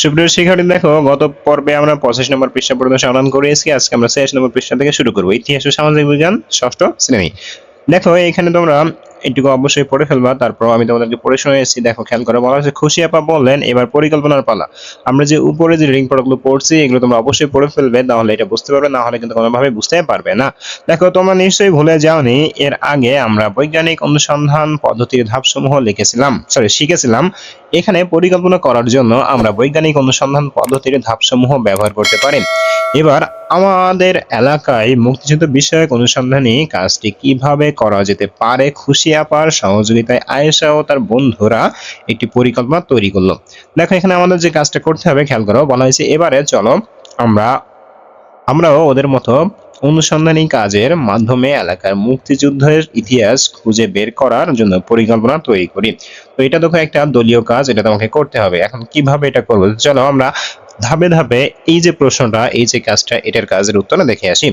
সুপ্রিয় শিক্ষার্থী, দেখো, গত পর্বে আমরা পঁচিশ নম্বর পৃষ্ঠা পর্যন্ত সমাধান করেছি আজকে আমরা ছেয়াশি নম্বর পৃষ্ঠা থেকে শুরু করব। ইতিহাস ও সামাজিক বিজ্ঞান, ষষ্ঠ শ্রেণি। দেখো, এখানে তোমরা এটুকু অবশ্যই পড়ে ফেলবা, তারপর আমি তোমাদেরকে পড়ে শুনিয়েছি দেখো, খেয়াল করে, বলা হয়েছে, খুশি আপা বললেন, এবার পরিকল্পনার পালা। আমরা যে উপরে যে রিং পড়াগুলো পড়ছি, এগুলো তোমরা অবশ্যই পড়ে ফেলবে, তাহলে এটা বুঝতে পারবে, না হলে কিন্তু কোনোভাবে বুঝতে পারবে না। দেখো, তোমরা নিশ্চয়ই ভুলে যাওনি, এর আগে আমরা বৈজ্ঞানিক অনুসন্ধান পদ্ধতির ধাপসমূহ লিখেছিলাম সরি শিখেছিলাম। এখানে পরিকল্পনা করার জন্য আমরা বৈজ্ঞানিক অনুসন্ধান পদ্ধতির ধাপসমূহ ব্যবহার করতে পারি। এবার আমাদের এলাকায় মুক্তিযুদ্ধ বিষয়ক অনুসন্ধানী কাজটি কীভাবে করা যেতে পারে খুশি আপার সহযোগিতায় আয়েশা ও তার বন্ধুরা একটি পরিকল্পনা তৈরি করল। দেখো, এখানে আমাদের যে কাজটা করতে হবে, খেয়াল করো, বলা হয়েছে, এবারে চলো আমরা, আমরাও ওদের মতো অনুসন্ধানী কাজের মাধ্যমে এলাকার মুক্তিযুদ্ধের ইতিহাস খুঁজে বের করার জন্য পরিকল্পনা তৈরি করি। তো এটা দেখো একটা দলীয় কাজ, এটা তোমাকে করতে হবে। এখন কীভাবে এটা করব? চলো আমরা ধাপে ধাপে এই যে প্রশ্নটা, এই যে কাজটা, এটার কাজের উত্তর দেখে আসি।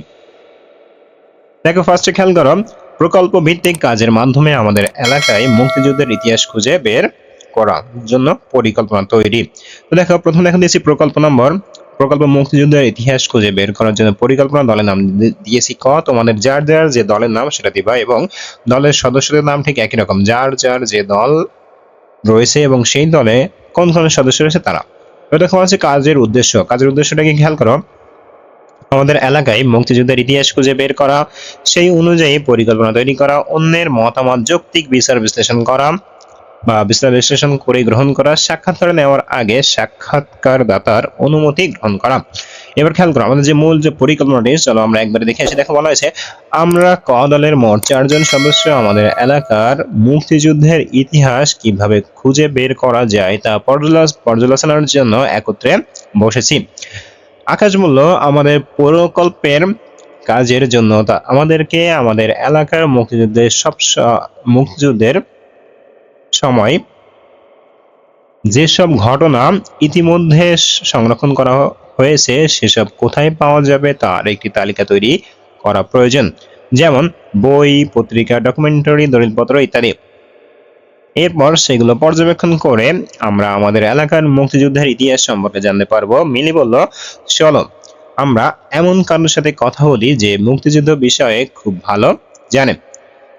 দেখো ফার্স্টে খেয়াল করো প্রকল্প ভিত্তিক কাজের মাধ্যমে আমাদের এলাকায় মুক্তিযুদ্ধের ইতিহাস খুঁজে বের করার জন্য পরিকল্পনা তৈরি। তো দেখো, প্রথমে দেখো দিয়েছি প্রকল্প নম্বর প্রকল্প মুক্তিযুদ্ধের ইতিহাস খুঁজে বের করার জন্য পরিকল্পনা দলের নাম দিয়েছি ক, তোমাদের যার যার যে দলের নাম সেটা দিবা এবং দলের সদস্যদের নাম ঠিক একই রকম, যার যার যে দল রয়েছে এবং সেই দলে কোন কোন সদস্য রয়েছে তারা। তো দেখো আছে কাজের উদ্দেশ্য। কাজের উদ্দেশ্যটাকে খেয়াল করো? আমাদের এলাকায় মুক্তিযুদ্ধের ইতিহাস খুঁজে বের করা, সেই অনুযায়ী পরিকল্পনা তৈরি করা, অন্যের মতামত, যৌক্তিক বিচার বিশ্লেষণ করা বা বিশ্লেষণ করে গ্রহণ করা সাক্ষাৎকার নেওয়ার আগে সাক্ষাৎকার দাতার অনুমতি গ্রহণ করা। এবার খেয়াল করো, আমাদের যে মূল যে পরিকল্পনাটি, চলো আমরা একবারে দেখে আসি। দেখো বলা হয়েছে, আমরা ক দলের মোট চারজন সদস্য, আমাদের এলাকার মুক্তিযুদ্ধের ইতিহাস কীভাবে খুঁজে বের করা যায় তা পর্যালোচনার জন্য একত্রে বসেছি। আকাশ মূল্য আমাদের প্রকল্পের কাজের জন্য তা আমাদেরকে আমাদের এলাকার মুক্তিযুদ্ধের সব মুক্তিযুদ্ধের সময় যেসব ঘটনা ইতিমধ্যে সংরক্ষণ করা হয়েছে, সেসব কোথায় পাওয়া যাবে তার একটি তালিকা তৈরি করা প্রয়োজন। যেমন বই, পত্রিকা ডকুমেন্টারি দলিলপত্র ইত্যাদি। এরপর সেগুলো পর্যবেক্ষণ করে আমরা আমাদের এলাকার মুক্তিযুদ্ধের ইতিহাস সম্পর্কে জানতে পারব। মিলি বলল, চলো, আমরা এমন কারোর সাথে কথা বলি যে মুক্তিযুদ্ধ বিষয়ে খুব ভালো জানে।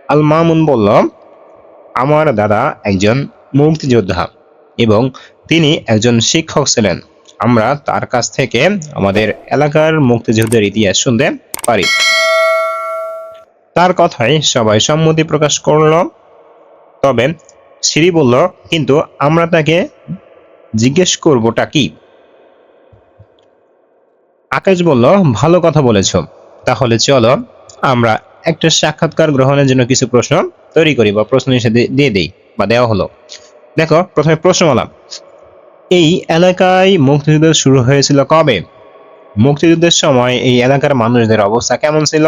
আল মামুন বলল আমার দাদা একজন মুক্তিযোদ্ধা এবং তিনি একজন শিক্ষক ছিলেন। আমরা তার কাছ থেকে আমাদের এলাকার মুক্তিযুদ্ধের ইতিহাস শুনতে পারি। তার কথায় সবাই সম্মতি প্রকাশ করল। তবে সিরি বলল, কিন্তু আমরা তাকে জিজ্ঞেস করবোটা কি? আকাশ বলল, ভালো কথা বলেছ। তাহলে চলো, আমরা একটা সাক্ষাৎকার গ্রহণের জন্য কিছু প্রশ্ন তৈরি করি বা প্রশ্ন হিসেবে দিয়ে দেই বা দেওয়া হলো। দেখো, প্রথমে প্রশ্নমালা। এই এলাকায় মুক্তিযুদ্ধ শুরু হয়েছিল কবে? মুক্তিযুদ্ধের সময় এই এলাকার মানুষদের অবস্থা কেমন ছিল?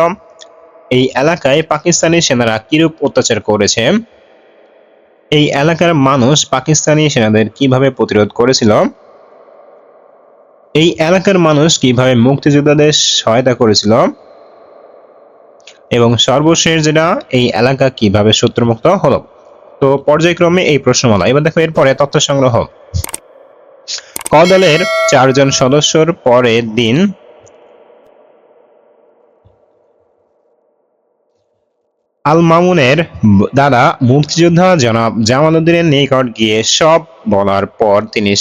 এই এলাকায় পাকিস্তানি সেনারা কিরূপ অত্যাচার করেছে? এই এলাকার মানুষ পাকিস্তানি সেনাদের কীভাবে প্রতিরোধ করেছিল? এই এলাকার মানুষ কীভাবে মুক্তিযোদ্ধাদের সহায়তা করেছিল? এবং সর্বশেষ যেটা, এই এলাকা কীভাবে শত্রুমুক্ত হলো? তো পর্যায়ক্রমে এই প্রশ্নমালা। এবার দেখো এরপরে তথ্য সংগ্রহ। ক দলের চারজন সদস্যর পরের দিন আল মামুনের দাদা মুক্তিযোদ্ধা জনাব জামালউদ্দিনের নিকট গিয়ে সব বলার পর তিনি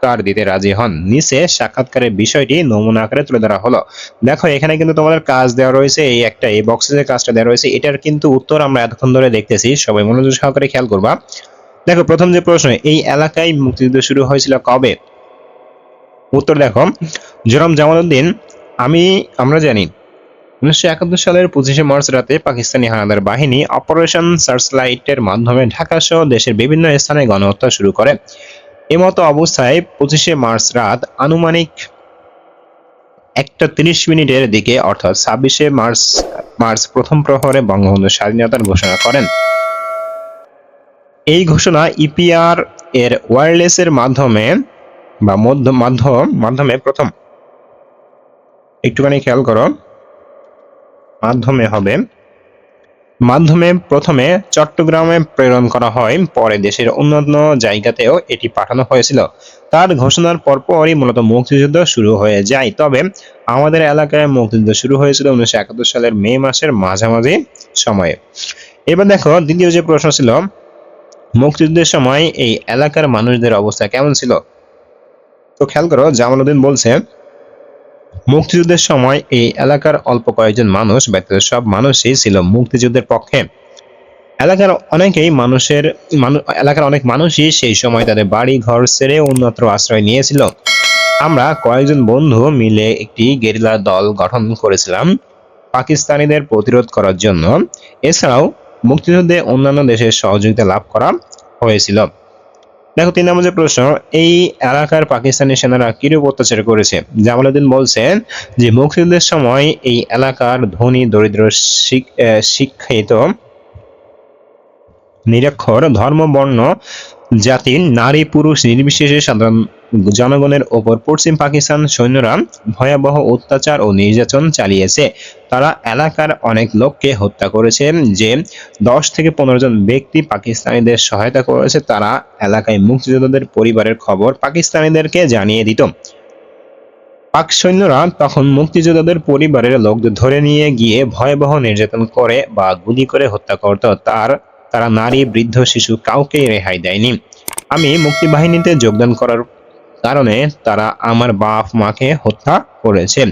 সাক্ষাৎকার দিতে রাজি হন। নিচে সাক্ষাৎকারের বিষয়টি নমুনা আকারে তুলে ধরা হলো। দেখো, এখানে কিন্তু তোমাদের কাজ দেওয়া রয়েছে, এই একটা, এই বক্সে যে কাজটা দেওয়া রয়েছে। এটার কিন্তু উত্তর আমরা এতক্ষণ ধরে দেখতেছি। সবাই মনোযোগ সহকারে খেয়াল করবা। দেখো, প্রথম যে প্রশ্ন, এই এলাকায় মুক্তিযুদ্ধ শুরু হয়েছিল কবে? উত্তর দেখো জনাব জামালউদ্দিন, আমি, আমরা জানি, উনিশশো একাত্তর সালের পঁচিশে মার্চ রাতে পাকিস্তানি হানাদার বাহিনী অপারেশন সার্চ সার্চলাইটের মাধ্যমে ঢাকা সহ দেশের বিভিন্ন স্থানে গণহত্যা শুরু করে। এমতো অবস্থায় পঁচিশে মার্চ রাত আনুমানিক একটা তিরিশ মিনিটের দিকে, অর্থাৎ ছাব্বিশে মার্চ মার্চ প্রথম প্রহরে বঙ্গবন্ধু স্বাধীনতার ঘোষণা করেন। এই ঘোষণা ইপিআর এর ওয়্যারলেসের মাধ্যমে বা মধ্য, মাধ্যম, মাধ্যমে প্রথম। একটুখানি খেয়াল করো। মাধ্যমে হবে। মাধ্যমে প্রথমে চট্টগ্রামে প্রেরণ করা হয়, পরে দেশের অন্যান্য জায়গাতেও এটি পাঠানো হয়েছিল। তার ঘোষণার পরপরই মূলত মুক্তিযুদ্ধ শুরু হয়ে যায়। তবে আমাদের এলাকায় মুক্তিযুদ্ধ শুরু হয়েছিল উনিশশো একাত্তর সালের মে মাসের মাঝামাঝি সময়ে। এবার দেখো, দ্বিতীয় যে প্রশ্ন ছিল, মুক্তিযুদ্ধের সময় এই এলাকার মানুষদের অবস্থা কেমন ছিল? তো খেয়াল করো জামালউদ্দিন বলছে মুক্তিযুদ্ধের সময় এই এলাকার অল্প কয়েকজন মানুষ ব্যতীত সব মানুষই ছিল মুক্তিযুদ্ধের পক্ষে। এলাকার অনেকেই মানুষের মানু- এলাকার অনেক মানুষই সেই সময় তাদের বাড়ি ঘর ছেড়ে অন্যত্র আশ্রয় নিয়েছিল। আমরা কয়েকজন বন্ধু মিলে একটি গেরিলা দল গঠন করেছিলাম পাকিস্তানিদের প্রতিরোধ করার জন্য। এছাড়াও মুক্তিযুদ্ধে অন্যান্য দেশের সহযোগিতা লাভ করা হয়েছিল। দেখো, তিন নম্বর যে প্রশ্ন, এই এলাকার পাকিস্তানি সেনারা কিরূপ অত্যাচার করেছে? জামালউদ্দিন বলছেন যে, মুক্তিযুদ্ধের সময় এই এলাকার ধনী, দরিদ্র শিক্ষিত, নিরক্ষর ধর্ম বর্ণ জাতির নারী, পুরুষ, নির্বিশেষে সাধারণ জনগণের ওপর পশ্চিম পাকিস্তান সৈন্যরা ভয়াবহ অত্যাচার ও নির্যাতন চালিয়েছে। তারা এলাকার অনেক লোককে হত্যা করেছে। যে দশ থেকে পনেরো জন ব্যক্তি পাকিস্তানিদের সহায়তা করেছে, তারা এলাকায় মুক্তিযোদ্ধাদের পরিবারের খবর পাকিস্তানিদেরকে জানিয়ে দিত। পাক সৈন্যরা তখন মুক্তিযোদ্ধাদের পরিবারের লোকদের ধরে নিয়ে গিয়ে ভয়াবহ নির্যাতন করে বা গুলি করে হত্যা করত। তার, তারা নারী, বৃদ্ধ, শিশু কাউকেই রেহাই দেয়নি। আমি মুক্তিবাহিনীতে যোগদান করার কারণে তারা আমার বাপ মাকে হত্যা করেছে।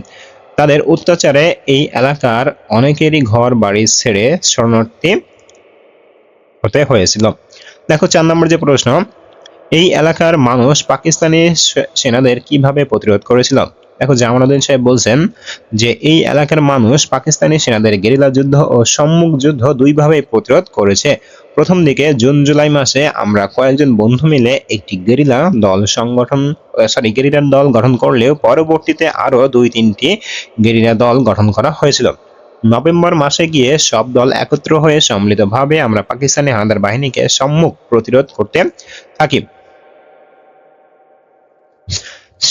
তাদের অত্যাচারে এই এলাকার অনেকেরই ঘর বাড়ি ছেড়ে শরণার্থী হতে হয়েছিল। দেখো, চার নম্বর যে প্রশ্ন, এই এলাকার মানুষ পাকিস্তানি সেনাদের কীভাবে প্রতিরোধ করেছিল? দেখো জামালউদ্দিন সাহেব বলছেন যে, এই এলাকার মানুষ পাকিস্তানি সেনাদের গেরিলা যুদ্ধ ও সম্মুখ যুদ্ধ দুইভাবে প্রতিরোধ করেছে। প্রথম দিকে জুন, জুলাই মাসে আমরা কয়েকজন বন্ধু মিলে একটি গেরিলা দল সংগঠন সরি গেরিলার দল গঠন করলেও পরবর্তীতে আরও দুই, তিনটি গেরিলা দল গঠন করা হয়েছিল। নভেম্বর মাসে গিয়ে সব দল একত্র হয়ে সম্মিলিতভাবে আমরা পাকিস্তানি হানাদার বাহিনীকে সম্মুখ প্রতিরোধ করতে থাকি।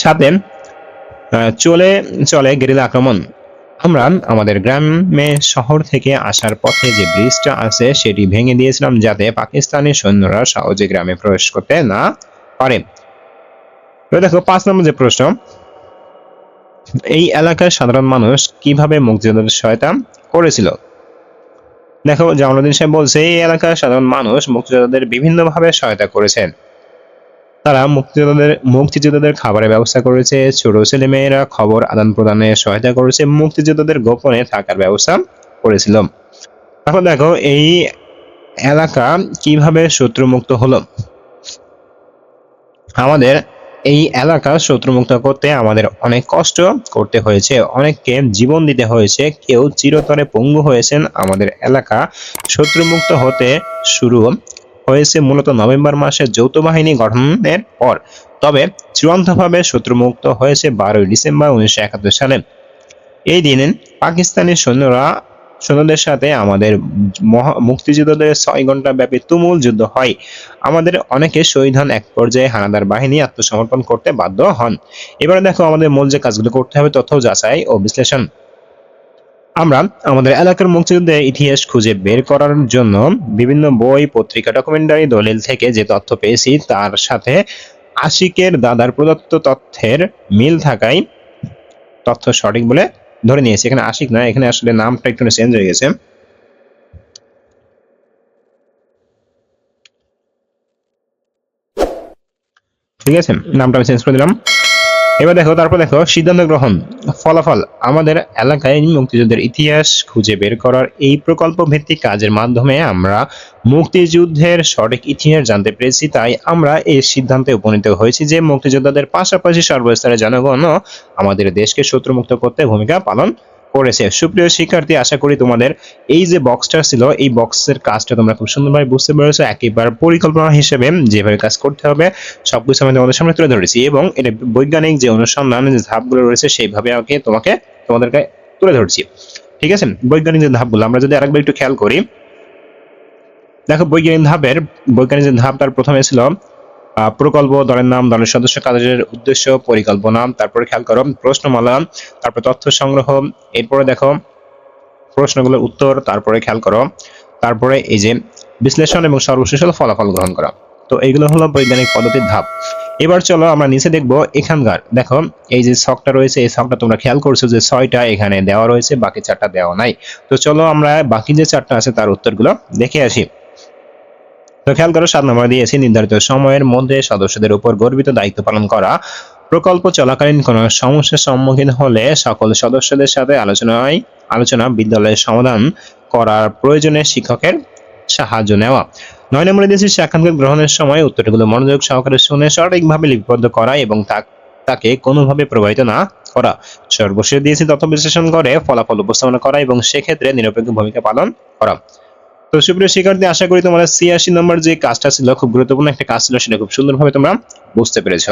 সাথে চলে চলে গেরিলা আক্রমণ। আমরা আমাদের গ্রামে শহর থেকে আসার পথে যে ব্রিজটা আছে, সেটি ভেঙে দিয়েছিলাম যাতে পাকিস্তানি সৈন্যরা সহজে গ্রামে প্রবেশ করতে না পারে। দেখো, পাঁচ নম্বর যে প্রশ্ন। এই এলাকার সাধারণ মানুষ কীভাবে মুক্তিযোদ্ধাদের সহায়তা করেছিল? দেখো, জামালউদ্দিন সাহেব বলছে, এই এলাকার সাধারণ মানুষ মুক্তিযোদ্ধাদের বিভিন্নভাবে সহায়তা করেছেন। তারা মুক্তিযোদ্ধাদের মুক্তিযোদ্ধাদের খাবারের ব্যবস্থা করেছে। ছোট ছেলেমেয়েরা খবর আদান প্রদানে সহায়তা করেছে। মুক্তিযোদ্ধাদের গোপনে থাকার ব্যবস্থা করেছিল। এখন দেখো, এই এলাকা কীভাবে শত্রুমুক্ত হলো? আমাদের এই এলাকা শত্রুমুক্ত করতে আমাদের অনেক কষ্ট করতে হয়েছে। অনেককে জীবন দিতে হয়েছে। কেউ চিরতরে পঙ্গু হয়েছেন। আমাদের এলাকা শত্রুমুক্ত হতে শুরু হয়েছে মূলত নভেম্বর মাসে যৌথ বাহিনী গঠনের পর। তবে চূড়ান্তভাবে শত্রুমুক্ত হয়েছে বারোই ডিসেম্বর উনিশশো একাত্তর সালে। এই দিনে পাকিস্তানি সৈন্যরা, সৈন্যদের সাথে আমাদের মুক্তিযোদ্ধাদের ছয় ঘণ্টা ব্যাপী তুমুল যুদ্ধ হয়। আমাদের অনেকে শহীদ হন, এক পর্যায়ে হানাদার বাহিনী আত্মসমর্পণ করতে বাধ্য হন। এবারে দেখো আমাদের মূল যে কাজগুলো করতে হবে, তথ্য যাচাই ও বিশ্লেষণ। আমরা আমাদের এলাকার মুক্তিযুদ্ধের ইতিহাস খুঁজে বের করার জন্য বিভিন্ন বই, পত্রিকা ডকুমেন্টারি দলিল থেকে যে তথ্য পেয়েছি, তার সাথে আশিকের দাদার প্রদত্ত তথ্যের মিল থাকায় তথ্য সঠিক বলে ধরে নিয়েছি। এখানে আশিক না এখানে আসলে নামটা একটু চেঞ্জ হয়ে গেছে। ঠিক আছে? নামটা আমি চেঞ্জ করে দিলাম। এবার দেখো, তারপর দেখো, সিদ্ধান্ত গ্রহণ। ফলাফল, আমাদের এলাকায় মুক্তিযুদ্ধের ইতিহাস খুঁজে বের করার এই প্রকল্প ভিত্তিক কাজের মাধ্যমে আমরা মুক্তিযুদ্ধের সঠিক ইতিহাস জানতে পেরেছি, তাই আমরা এই সিদ্ধান্তে উপনীত হয়েছি যে মুক্তিযোদ্ধাদের পাশাপাশি সর্বস্তরের জনগণও আমাদের দেশকে শত্রুমুক্ত করতে ভূমিকা পালন করেছে। সুপ্রিয় শিক্ষার্থী, আশা করি তোমাদের এই যে বক্সটা ছিল, এই বক্সের কাজটা তোমরা খুব সুন্দরভাবে বুঝতে পেরেছ। একেবারে পরিকল্পনা হিসেবে যেভাবে কাজ করতে হবে, সবকিছু আমি তোমাদের সামনে তুলে ধরেছি এবং এটা বৈজ্ঞানিক যে অনুসন্ধান, যে ধাপগুলো রয়েছে, সেইভাবে আমাকে তোমাকে তোমাদেরকে তুলে ধরছি। ঠিক আছে? বৈজ্ঞানিক যে ধাপগুলো, আমরা যদি আরেকবার একটু খেয়াল করি। দেখো, বৈজ্ঞানিক ধাপের, বৈজ্ঞানিক যে ধাপ, তার প্রথমে ছিল প্রকল্প, দলের নাম, দলের সদস্য কাজের উদ্দেশ্য, পরিকল্পনা, তারপরে খেয়াল করো, প্রশ্নমালা, তারপর তথ্য সংগ্রহ, এরপরে দেখো প্রশ্নগুলোর উত্তর, তারপরে খেয়াল করো, তারপরে এই যে বিশ্লেষণ এবং সর্বশেষ হলো ফলাফল গ্রহণ করা। তো এইগুলো হলো বৈজ্ঞানিক পদ্ধতির ধাপ। এবার চলো আমরা নিচে দেখব এখানকার। দেখো, এই যে শখটা রয়েছে, এই শখটা তোমরা খেয়াল করছ যে ছয়টা এখানে দেওয়া রয়েছে, বাকি চারটা দেওয়া নাই। তো চলো আমরা বাকি যে চারটা আছে তার উত্তরগুলো দেখে আসি। তো খেয়াল করো, সাত নম্বর দিয়েছি, নির্ধারিত সময়ের মধ্যে সদস্যদের উপর গর্বিত দায়িত্ব পালন করা। প্রকল্প চলাকালীন কোনো সমস্যার সম্মুখীন হলে সকল সদস্যদের সাথে আলোচনায়, আলোচনা বিদ্যালয়ের সমাধান করার প্রয়োজনে শিক্ষকের সাহায্য নেওয়া। নয় নম্বরে দিয়েছি, সাক্ষাৎকার গ্রহণের সময় উত্তরগুলো মনোযোগ সহকারে শুনে সঠিকভাবে লিপিবদ্ধ করা এবং তাকে কোনোভাবে প্রভাবিত না করা। সর্বশেষ দিয়েছি, তথ্য বিশ্লেষণ করে ফলাফল উপস্থাপনা করা এবং সেক্ষেত্রে নিরপেক্ষ ভূমিকা পালন করা। তো সুপ্রিয় শিক্ষার্থী, আশা করি তোমাদের ছিয়াশি নম্বর যে কাজটা ছিল, খুব গুরুত্বপূর্ণ একটা কাজ ছিল, সেটা খুব সুন্দরভাবে তোমরা বুঝতে পেরেছ।